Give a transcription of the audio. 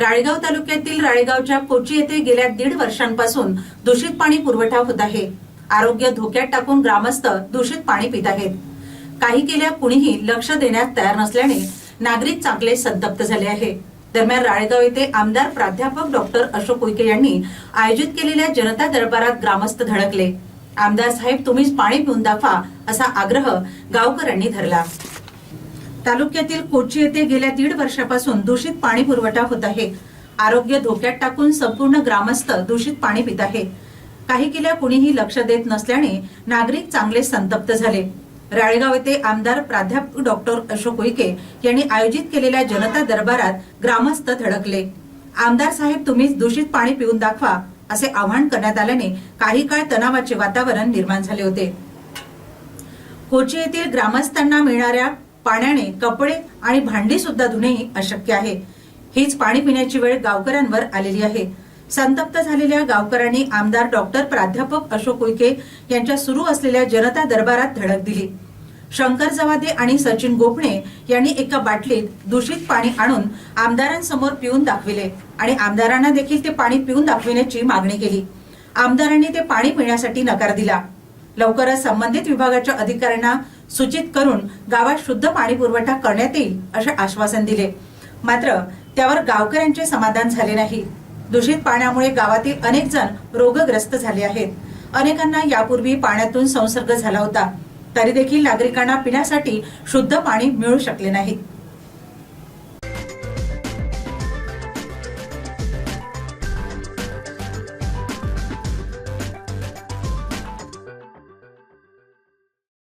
राळेगाव तालुक्यातील राळेगावच्या कोची येथे गेल्या दीड वर्षांपासून दूषित पाणी पुरवठा होत आहे. आरोग्य धोक्यात टाकून ग्रामस्थ दूषित पाणी पित आहेत. काही केल्या कुणीही लक्ष देण्यात तयार नसल्याने नागरिक चांगले संतप्त झाले आहे. दरम्यान राळेगाव येथे आमदार प्राध्यापक डॉक्टर अशोक उईके यांनी आयोजित केलेल्या जनता दरबारात ग्रामस्थ धडकले. आमदार साहेब तुम्हीच पाणी पिऊन दाखवा असा आग्रह गावकऱ्यांनी धरला. तालुक्यातील कोची येथे गेल्या दीड वर्षापासून दूषित पाणी पुरवठा होत आहे. आरोग्य धोक्यात टाकून संपूर्ण ग्रामस्थ दूषित पाणी पित आहे. काही केल्या कुणीही लक्ष देत नसल्याने नागरिक चांगले संतप्त झाले. राळेगाव येथे आमदार प्राध्यापक डॉक्टर अशोक उईके यांनी आयोजित केलेल्या जनता दरबारात ग्रामस्थ धडकले. आमदार साहेब तुम्हीच दूषित पाणी पिऊन दाखवा असे आवाहन करण्यात आल्याने काही काळ तणावाचे वातावरण निर्माण झाले होते. कोची येथील ग्रामस्थांना मिळणाऱ्या पाण्याने कपडे आणि भांडी सुद्धा धुणेही अशक्य आहे. हीच पाणी पिण्याची वेळ गावकऱ्यांवर आलेली आहे. संतप्त झालेल्या गावकऱ्यांनी आमदार डॉक्टर प्राध्यापक अशोक उईके यांच्या सुरू असलेल्या जनता दरबारात धडक दिली. शंकर जवादे आणि सचिन गोपणे यांनी एका बाटलीत दूषित पाणी आणून आमदारांसमोर पिऊन दाखविले आणि आमदारांना देखील ते पाणी पिऊन दाखविण्याची मागणी केली. आमदारांनी ते पाणी पिण्यासाठी नकार दिला. लवकरच संबंधित विभागाच्या अधिकाऱ्यांना सूचित करून गावात शुद्ध पाणी पुरवठा करण्यात येईल असे आश्वासन दिले. मात्र त्यावर गावकऱ्यांचे समाधान झाले नाही. दूषित पाण्यामुळे गावातील अनेक जण रोगग्रस्त झाले आहेत. अनेकांना यापूर्वी पाण्यातून संसर्ग झाला होता. तरी देखील नागरिकांना पिण्यासाठी शुद्ध पाणी मिळू शकले नाही.